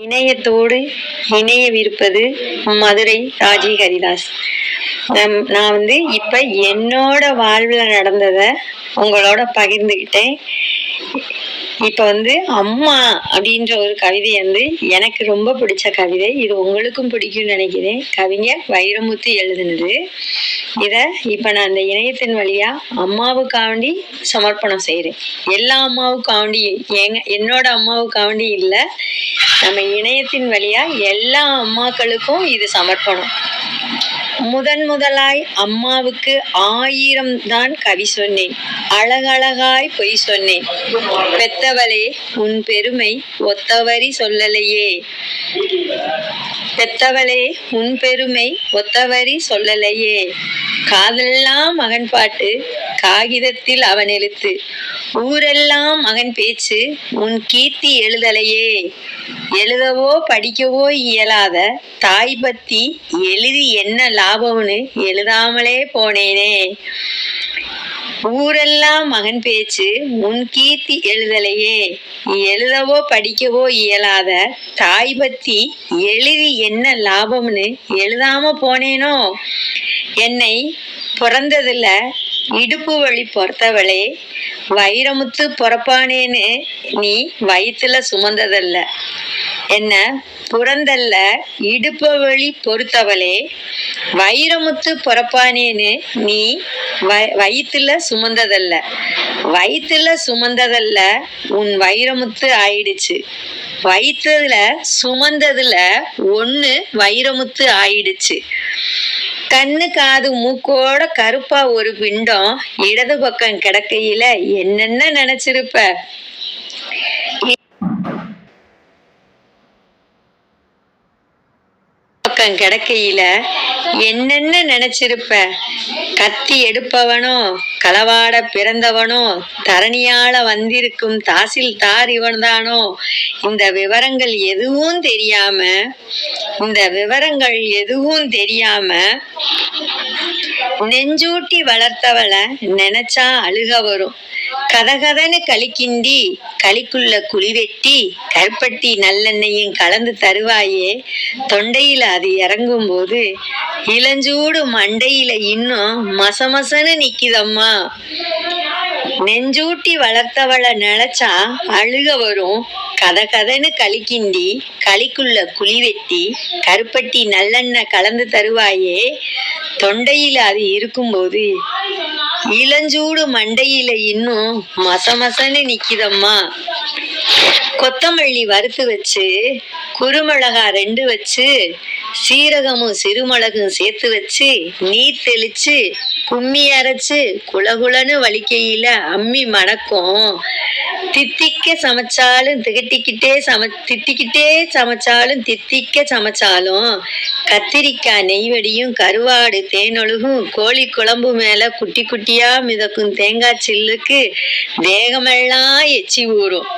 இணையத்தோடு இணையவிருப்பது மதுரை ராஜி ஹரிதாஸ். நான் வந்து இப்போ என்னோட வாழ்வில் நடந்ததை உங்களோட பகிர்ந்துக்கிட்டேன் இப்போ வந்து அம்மா அப்படின்ற ஒரு கவிதை வந்து எனக்கு ரொம்ப பிடிச்ச கவிதை. இது உங்களுக்கும் பிடிக்கும்னு நினைக்கிறேன். கவிஞர் வைரமுத்து எழுதுனது. இதை இப்போ நான் அந்த இணையத்தின் வழியாக அம்மாவுக்காண்டி சமர்ப்பணம் செய்கிறேன் எல்லா அம்மாவுக்காண்டி எங்க என்னோட அம்மாவுக்காண்டி இல்லை. நம்ம இணையத்தின் வழியாக எல்லா அம்மாக்களுக்கும் இது சமர்ப்பணம். முதன் முதலாய் அம்மாவுக்கு ஆயிரம் தான் கவி சொன்னேன். அழகழகாய் பொய் சொன்னேன். பெத்தவளே உன் பெருமை ஒத்தவரி சொல்லலையே. பெத்தவளே உன் பெருமை ஒத்தவரி சொல்லலையே. காதெல்லாம் மகன் பாட்டு காகிதத்தில் அவன் எழுத்து. ஊரெல்லாம் மகன் பேச்சு உன் கீர்த்தி எழுதலையே. எழுதவோ படிக்கவோ இயலாத தாய் பத்தி எழுதி என்ன லாபம்னு எழுதாமலே போனேனே. ஊரெல்லாம் மகன் பேச்சு உன் கீர்த்தி எழுதலையே. எழுதவோ படிக்கவோ இயலாத தாய் பத்தி எழுதி என்ன லாபம்னு எழுதாம போனேனோ. என்னை பிறந்ததில் இடுப்பு வழி பொறுத்தவளே. வைரமுத்து பொறப்பானேன்னு நீ வயிற்றுல சுமந்ததல்ல. என்ன புறந்தல்ல இடுப்பு வழி பொறுத்தவளே. வைரமுத்து பொறப்பானேன்னு நீ வ வயிற்றுல சுமந்ததல்ல. வயிற்றுல சுமந்ததல்ல உன் வைரமுத்து ஆயிடுச்சு. வயிற்றுல சுமந்ததுல ஒன்று வைரமுத்து ஆயிடுச்சு. கண்ணு காது மூக்கோட கருப்பா ஒரு பிண்டம் இடது பக்கம் கிடக்கையில என்னென்ன நினைச்சிருப்ப? பக்கம் கிடக்கையில என்னென்ன நினைச்சிருப்ப? கத்தி எடுப்பவனோ களவாட பிறந்தவனோ தரணியால வந்திருக்கும் தாசில் தார் இவன்தானோ? இந்த விவரங்கள் எதுவும் தெரியாம இந்த விவரங்கள் எதுவும் தெரியாம நெஞ்சூட்டி வளர்த்தவளை நினைச்சா அழுக வரும். கதகதன்னு களிக்கிண்டி களிக்குள்ள குழி வெட்டி கருப்பட்டி நல்லெண்ணெயும் கலந்து தருவாயே. தொண்டையில் அது இறங்கும் போது இளஞ்சூடு மண்டையில இன்னும் மசமசன்னு நிக்குதம்மா. நெஞ்சூட்டி வளர்த்தவளை நினைச்சா அழுக வரும். கத கதன்னு களிக்கிண்டி களிக்குள்ள குழி வெட்டி கருப்பட்டி நல்லெண்ணெய் கலந்து தருவாயே. தொண்டையில அது இருக்கும்போது இளஞ்சூடு மண்டையில இன்னும் மசமசன்னு நிக்குதம்மா. கொத்தமல்லி வறுத்து வச்சு குருமிளகா ரெண்டு வச்சு சீரகமும் சிறுமிளகும் சேர்த்து வச்சு நீர் தெளிச்சு கும்மி அரைச்சு குளகுளன்னு வலிக்கையில அம்மி மணக்கும். தித்திக்க சமைச்சாலும் திகட்டிக்கிட்டே சம தித்திக்கிட்டே சமைச்சாலும் தித்திக்க சமைச்சாலும் கத்திரிக்காய் நெய்வடியும் கருவாடு தேனொழுகும் கோழி குழம்பு மேல குட்டி குட்டியா மிதக்கும் தேங்காய் சில்லுக்கு தேகமெல்லாம் எச்சி ஊறும்.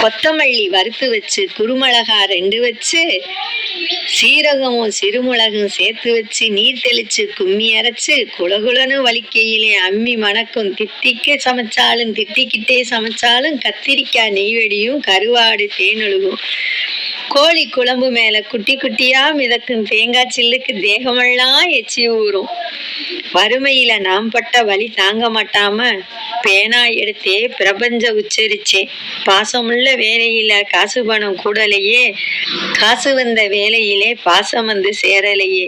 கொத்தமல்லி வறுத்து வச்சு குருமிளகா ரெண்டு வச்சு சீரகமும் சிறுமிளகும் சேர்த்து வச்சு நீர் தெளிச்சு கும்மி அரைச்சு குளகுளன்னு வலிக்கையிலே அம்மி மணக்கும் தித்திக்க சமைச்சாலும் திட்டிக்கிட்டே சமைச்சாலும் கத்திரிக்காய் நெய்வெடியும் கருவாடு தேனொழுகும் கோழி குழம்பு மேல குட்டி குட்டியா மிதக்கும் தேங்காய் சில்லுக்கு தேகமெல்லாம் எச்சி ஊறும். வறுமையில நாம் பட்ட வலி தாங்க மாட்டாம பேனா எடுத்தே பிரபஞ்ச உச்சரிச்சேன் பாசமுள்ள வேலையில காசு பணம் கூடலையே. காசு வந்த வேலையிலே பாசம் வந்து சேரலையே.